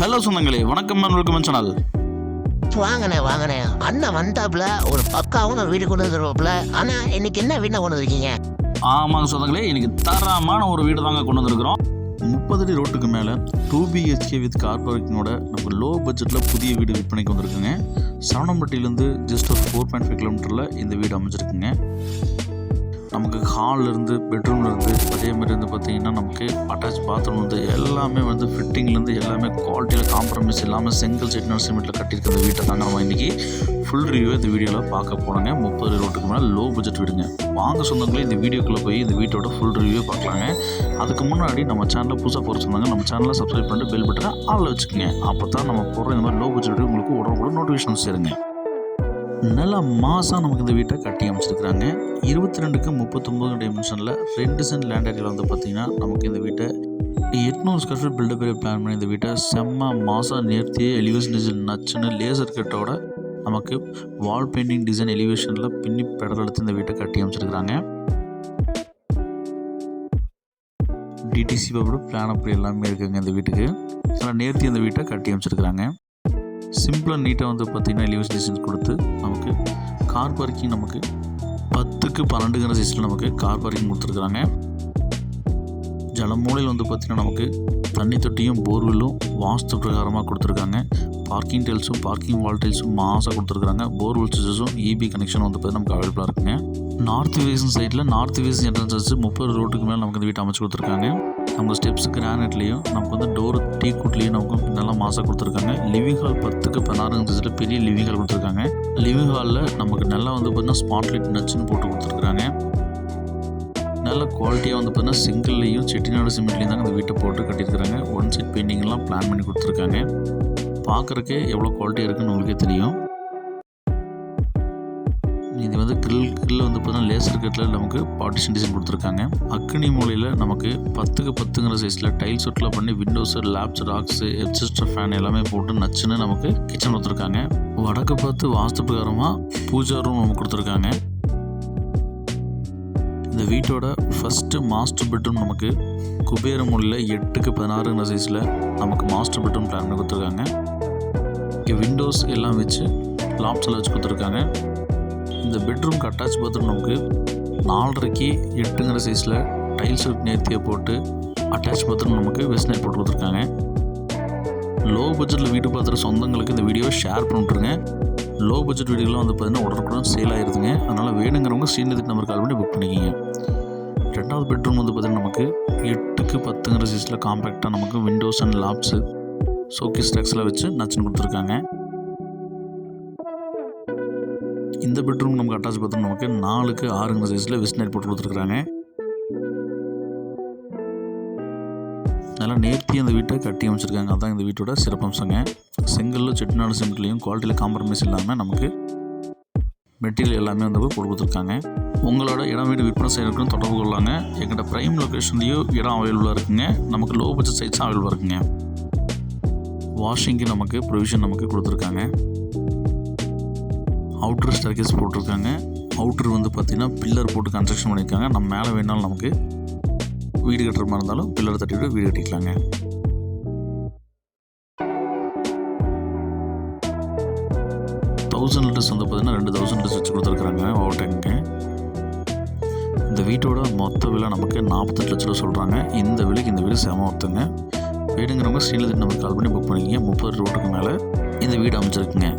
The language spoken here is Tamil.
ஹலோ சொந்தங்களே. வணக்கம் வெல்கம் சேனல் வாங்கண்ணே வாங்கண்ணே. அண்ணன் வந்தாப்புல ஒரு பக்காவும் ஒரு வீடு கொண்டு வந்துருவாப்புல. ஆனா இன்னைக்கு என்ன வீட்டை கொண்டு வந்திருக்கீங்க? ஆமாங்க சொந்தங்களே இன்னைக்கு தரமான ஒரு வீடு தாங்க கொண்டு வந்திருக்கிறோம். முப்பது அடி ரோட்டுக்கு மேலே டூ பிஹெச்கே வித் கார் பார்க்கிங்கோட நமக்கு லோ பட்ஜெட்டில் புதிய வீடு விற்பனைக்கு வந்திருக்குங்க. சரவணம்பட்டியிலேருந்து ஜஸ்ட் ஒரு ஃபோர் பாயிண்ட் ஃபைவ் கிலோமீட்டரில் இந்த வீடு அமைஞ்சிருக்குங்க. நமக்கு ஹால்லேருந்து பெட்ரூம்லேருந்து அதே மாதிரி வந்து பார்த்தீங்கன்னா நமக்கு அட்டாச் பாத்ரூம் வந்து எல்லாமே வந்து ஃபிட்டிங்லேருந்து எல்லாமே குவாலிட்டியில் காம்ப்ரமைஸ் இல்லாமல் செங்கல் செட்னர் சிமெண்ட்டில் கட்டியிருக்க அந்த வீட்டை தாங்க நம்ம இன்றைக்கி ஃபுல் ரிவ்யூ இந்த வீடியோவில் பார்க்க போனோங்க முப்பது ரோட்டுக்கு மேலே லோ பட்ஜெட் வீடுங்க. வாங்க சொந்தங்களே இந்த வீடியோக்குள்ளே போய் இந்த வீட்டோட ஃபுல் ரிவ்யூ பார்க்கலாங்க. அதுக்கு முன்னாடி நம்ம சேனலில் புதுசாக போகிற சொந்தாங்க நம்ம சேனலை சப்ஸ்கிரைப் பண்ணிட்டு பெல் பட்டனை ஆளில் வச்சுக்கோங்க. அப்போ தான் நம்ம போடுற இந்த மாதிரி லோ பட்ஜெட் உங்களுக்கு உங்களுக்கு கூட நோட்டிஃபிகேஷன் சேருங்க. நல்லா மாதம் நமக்கு இந்த வீட்டை கட்டி அமைச்சிருக்கிறாங்க. இருபத்தி ரெண்டுக்கு முப்பத்தொம்பது டைமென்ஷனில் ரெண்டு சென்ட் லேண்ட் ஏரியாவில் வந்து பார்த்திங்கன்னா நமக்கு இந்த வீட்டை எட்நூறு ஸ்கொயர் ஃபீட் பில்டப் பிளான் பண்ணி இந்த வீட்டை செம்ம மாதம் நேர்த்தியே எலிவேஷன் டிசைன் நச்சுன்னு லேசர் கட்டோட நமக்கு வால் பெயிண்டிங் டிசைன் எலிவேஷனில் பின்னி பெடல் எடுத்து இந்த வீட்டை கட்டி அமைச்சிருக்கிறாங்க. டிடிசி பாபோட பிளான் அப்படி எல்லாமே இருக்குங்க இந்த வீட்டுக்கு. ஆனால் நேர்த்தி அந்த வீட்டை கட்டி அமைச்சிருக்கிறாங்க. சிம்பிளாக நீட்டாக வந்து பார்த்திங்கன்னா எலிவேஷன் டிசைன்ஸ் கொடுத்து நமக்கு கார் பார்க்கிங் நமக்கு பத்துக்கு பன்னெண்டுங்கிற சைஸில் நமக்கு கார் பார்க்கிங் கொடுத்துருக்குறாங்க. ஜலமூலையில் வந்து பார்த்திங்கன்னா நமக்கு தண்ணி தொட்டியும் போர்வெல்லும் வாஸ்து பிரகாரமாக கொடுத்துருக்காங்க. பார்க்கிங் டைல்ஸும் பார்க்கிங் வால் டைல்ஸும் மாசாக கொடுத்துருக்காங்க போர்வெல் சுவிச்சஸும் இபி கனெக்ஷன் வந்து பார்த்திங்கன்னா நமக்கு அவைலபிளாக இருக்குங்க. நார்த் வேஸ்ட் சைடில் நார்த் வேஸ்ட் என்ட்ரன்ஸ் வச்சு முப்பது ரோட்டுக்கு மேலே நமக்கு இந்த வீட்டை அமைச்சு கொடுத்துருக்காங்க. நம்ம ஸ்டெப்ஸ் கிரானைட்லேயும் நமக்கு வந்து டோர் டீ கூட்லேயும் நமக்கு நல்லா மாசாக கொடுத்துருக்காங்க. லிவிங் ஹால் பத்துக்கு பதினாறு பெரிய லிவிங் ஹால் கொடுத்துருக்காங்க. லிவிங் ஹாலில் நமக்கு நல்லா வந்து பார்த்தீங்கன்னா ஸ்பாட்லைட் நச்சுன்னு போட்டு கொடுத்துருக்காங்க. நல்ல குவாலிட்டியாக வந்து பார்த்தீங்கன்னா சிங்கிள்லேயும் செட்டிநாடு சிமெண்ட்லேயும் தாங்க அந்த வீட்டை போட்டு கட்டியிருக்கிறாங்க. ஒன் சைட் பெயிண்டிங்லாம் பிளான் பண்ணி கொடுத்துருக்காங்க. பார்க்குறக்கே எவ்வளோ குவாலிட்டியாக இருக்குன்னு உங்களுக்கே தெரியும். கிரில் கிரில் வந்து பார்த்தீங்கன்னா லேசர் கட்டில் நமக்கு பார்ட்டிஷன் டிசைன் கொடுத்துருக்காங்க. அக்னி மூலையில் நமக்கு பத்துக்கு பத்துங்கிற சைஸில் டைல்ஸ் ஒட்டில் பண்ணி விண்டோஸு லேப்ஸ் ராக்ஸு எக்ஸிஸ்டர் ஃபேன் எல்லாமே போட்டு நச்சுன்னு நமக்கு கிச்சன் கொடுத்துருக்காங்க. வடக்கு பார்த்து வாஸ்து பிரகாரமாக பூஜா ரூம் நமக்கு கொடுத்துருக்காங்க. இந்த வீட்டோட ஃபஸ்ட்டு மாஸ்டர் பெட்ரூம் நமக்கு குபேர மூலையில் எட்டுக்கு பதினாறுங்கிற சைஸில் நமக்கு மாஸ்டர் பெட்ரூம் பிளான் கொடுத்துருக்காங்க. இங்கே விண்டோஸ் எல்லாம் வச்சு லாப்ஸில் வச்சு கொடுத்துருக்காங்க. இந்த பெட்ரூம்க்கு அட்டாச் பாத்ரூம் நமக்கு நாலரைக்கு எட்டுங்கிற சைஸில் டைல்ஸ் நேர்த்தியை போட்டு அட்டாச் பாத்ரூம் நமக்கு வெஸ்ட் நைட் போட்டு கொடுத்துருக்காங்க. லோ பட்ஜெட்டில் வீடு பார்த்துற சொந்தங்களுக்கு இந்த வீடியோவை ஷேர் பண்ணிட்டுருங்க லோ பட்ஜெட் வீடுகள்லாம் வந்து பார்த்தீங்கன்னா உடனுக்குடன் சேல் ஆயிருதுங்க. அதனால் வேணுங்கிறவங்க சீனியர் நம்பர் கால் பண்ணி புக் பண்ணிக்கிங்க. ரெண்டாவது பெட்ரூம் வந்து பார்த்திங்கன்னா நமக்கு எட்டுக்கு பத்துங்கிற சைஸில் காம்பேக்டாக நமக்கு விண்டோஸ் அண்ட் லாப்ஸு ஷோகேஸ் ஸ்டாக்ஸ்லாம் வச்சு நச்சுன்னு கொடுத்துருக்காங்க. இந்த பெட்ரூம் நமக்கு அட்டாச் பாத்ரூம் நமக்கு நாலுக்கு ஆறுங்கிற சைஸில் வெஸ்ட் போட்டு கொடுத்துருக்குறாங்க. நல்லா நேர்த்தி அந்த வீட்டை கட்டி அமைச்சிருக்காங்க. அதான் இந்த வீட்டோட சிறப்பம்சங்க செங்கல்லும் செட்டிநாடு சிமெண்ட்லேயும் குவாலிட்டியில் காம்ப்ரமைஸ் இல்லாமல் நமக்கு மெட்டீரியல் எல்லாமே வந்து கொடுத்துருக்காங்க. உங்களோட இடம் வீடு விற்பனை செய்யறதுக்கும் தொடர்பு கொள்ளாங்க. எங்கள்கிட்ட ப்ரைம் லொக்கேஷன்லேயும் இடம் அவைலபிளாக இருக்குங்க. நமக்கு லோ பட்ஜெட் சைட்ஸும் அவைலபிளாக இருக்குங்க. வாஷிங்க்கு நமக்கு ப்ரொவிஷன் நமக்கு கொடுத்துருக்காங்க. அவுட்ரு ஸ்டர்கேஸ் போட்டிருக்காங்க. அவுட்ரு வந்து பார்த்திங்கன்னா பில்லர் போட்டு கன்ஸ்ட்ரக்ஷன் பண்ணியிருக்காங்க. நம்ம மேலே வேணாலும் நமக்கு வீடு கட்டுற மாதிரி இருந்தாலும் பில்லர் தட்டி விட்டு வீடு கட்டிக்கலாங்க. தௌசண்ட் லிட்டர்ஸ் வந்து பார்த்தீங்கன்னா ரெண்டு தௌசண்ட் லிட்டர்ஸ் வச்சு கொடுத்துருக்குறாங்க ஓவர் இந்த வீட்டோட மொத்த விலை நமக்கு நாற்பத்தெட்டு லட்ச ரூபா சொல்கிறாங்க இந்த விலைக்கு இந்த வீடு செம ஒருத்தங்க வேணுங்கிறவங்க ஸ்ரீலதி நம்பர் கால் பண்ணி புக் பண்ணிக்கிங்க. முப்பது ரோட்டுக்கு மேலே இந்த வீடு அமைச்சிருக்குங்க